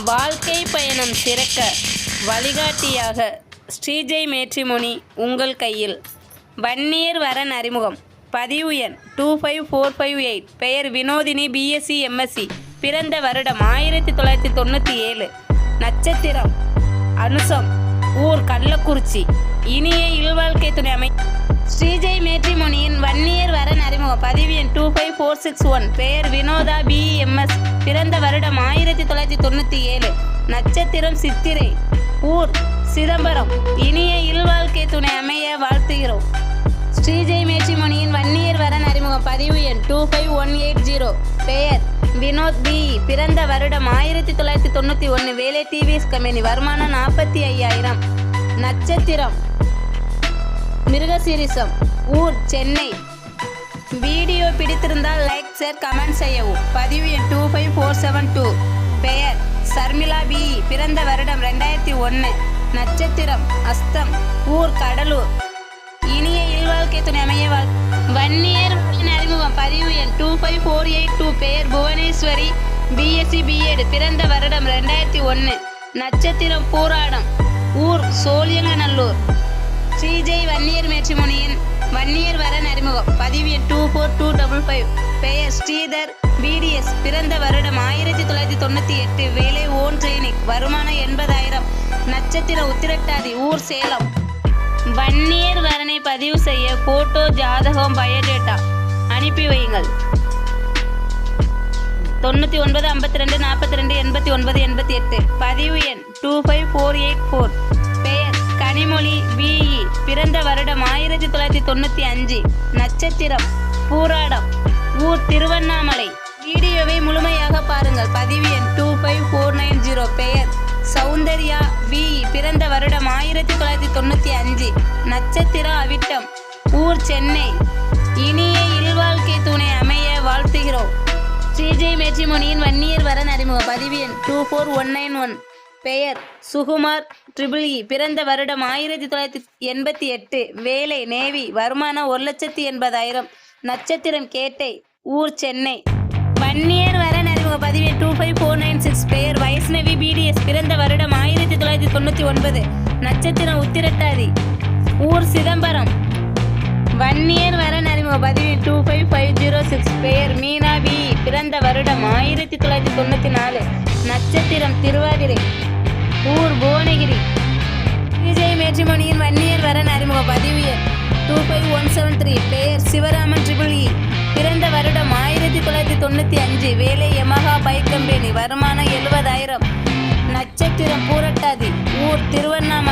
வாழ்க்கை பயணம் சிறக்க வழிகாட்டியாக ஸ்ரீஜெய் மேட்ரிமோனி உங்கள் கையில். வன்னியர் வரன் அறிமுகம் பதிவு எண் two five four five eight. பெயர் வினோதினி பிஎஸ்சி எம்எஸ்சி பிறந்த வருடம் ஆயிரத்தி தொள்ளாயிரத்தி தொண்ணூற்றி ஏழு. நட்சத்திரம். அனுசம். ஊர் கள்ளக்குறிச்சி. இனிய இல்வாழ்க்கை துணை அமை ஸ்ரீஜெய் மேட்ரிமோனியின் வன்னியர் வர அறிமுகம் பதிவு எண் two five four six one பெயர் வினோதா பிஎம்எஸ் பிறந்த வருடம் ஆயிரத்தி தொள்ளாயிரத்தி தொண்ணூற்றி ஏழு. நட்சத்திரம் சித்திரை. ஊர் சிதம்பரம். இனிய இல்வாழ்க்கை துணை அமைய வாழ்த்துகிறோம். ஸ்ரீஜெய் மேட்ரிமோனியின் வன்னியர் வரன் அறிமுகம். பதிவு எண் two five one eight zero பெயர் வினோத் பி பிறந்த வருடம் ஆயிரத்தி தொள்ளாயிரத்தி தொண்ணூற்றி ஒன்று வேலை டிவிஎஸ் கம்பெனி. வருமானம் நாற்பத்தி ஐயாயிரம். நட்சத்திரம் மிருகசீரிசம். ஊர் சென்னை. வீடியோ பிடித்திருந்தால் லைக் ஷேர் கமெண்ட் செய்யவும். பதிவு எண் two five four seven two பெயர் சர்மிளா பி. பிறந்த வருடம் ரெண்டாயிரத்தி ஒன்று நட்சத்திரம் அஸ்தம் ஊர் கடலூர். இனிய இல்வாழ்க்கை துணை அமைய வன்னியர் அறிமுகம். பதிவு எண் two five four eight two பெயர் புவனேஸ்வரி. பிஎஸ்சி பிஎட் பிறந்த வருடம் ரெண்டாயிரத்தி ஒன்று நட்சத்திரம் பூராடம் ஊர் சோழியங்கநல்லூர் ஸ்ரீஜெய் வன்னியர் மேட்சிமுனியின் வன்னியர் வரன் அறிமுகம் பதிவு எண் two four two double five பெயர் ஸ்ரீதர். பிடிஎஸ் பிறந்த வருடம் ஆயிரத்தி தொள்ளாயிரத்தி தொண்ணூற்றி எட்டு. வேலை ஓன் ட்ரெயினிங் வருமானம் எண்பதாயிரம். நட்சத்திர உத்திரட்டாதி ஊர் சேலம். வன்னியர் வரனை பதிவு செய்ய போட்டோ ஜாதகம் பயோடேட்டா. அனுப்பி வையுங்கள். தொண்ணூற்றி ஒன்பது ஐம்பத்தி ரெண்டு நாற்பத்தி ரெண்டு எண்பத்தி ஒன்பது எண்பத்தி எட்டு. பதிவு எண் two five four eight four பெயர் கனிமொழி விஇ ஆயிரத்தி தொள்ளாயிரத்தி தொண்ணூற்றி அஞ்சு நட்சத்திரம் பூராடம் ஊர் திருவண்ணாமலை. வீடியோவை முழுமையாக பாருங்கள். பதிவு எண் two five four nine zero பெயர் சௌந்தர்யா வி. பிறந்த வருடம் ஆயிரத்தி தொள்ளாயிரத்தி தொண்ணூற்றி அஞ்சு நட்சத்திரம் அவிட்டம் ஊர் சென்னை. இனிய இல்வாழ்க்கை துணை அமைய வாழ்த்துகிறோம். ஸ்ரீஜெய் மேட்ரிமோனியின் வன்னியர் வரன் அறிமுக பதிவு எண் two four one nine one பெயர் சுகுமார் ட்ரிபிள் இ. பிறந்த வருடம் ஆயிரத்தி தொள்ளாயிரத்தி எண்பத்தி எட்டு. வேலை நேவி வருமானம் ஒரு லட்சத்தி எண்பதாயிரம். நட்சத்திரம் கேட்டை ஊர் சென்னை. வன்னியர் வர அறிமுக பதிவு two five four nine six பெயர் வைஷ்ணவி பிடிஎஸ் பிறந்த வருடம் ஆயிரத்தி தொள்ளாயிரத்தி தொண்ணூற்றி ஒன்பது. நட்சத்திரம் உத்திரட்டாதி. ஊர் சிதம்பரம். வன்னியர் வர அறிமுக பதிவு two five five zero six பெயர் மீனா பி பிறந்த வருடம் ஆயிரத்தி தொள்ளாயிரத்தி தொண்ணூற்றி நாலு. நட்சத்திரம் திருவாதிரை. ஊர் புவனகிரி. விஜய் மேட்ரிமோனியின் வன்னியர் வரன் அறிமுக பதிவு எண் two five one seven three பெயர் சிவராமன் ட்ரிபிள் இ e. பிறந்த வருடம் ஆயிரத்தி தொள்ளாயிரத்தி தொண்ணூற்றி அஞ்சு. வேலை யமஹா பைக் கம்பெனி வருமானம் எழுபதாயிரம். நட்சத்திரம் பூரட்டாதி. ஊர் திருவண்ணாமலை.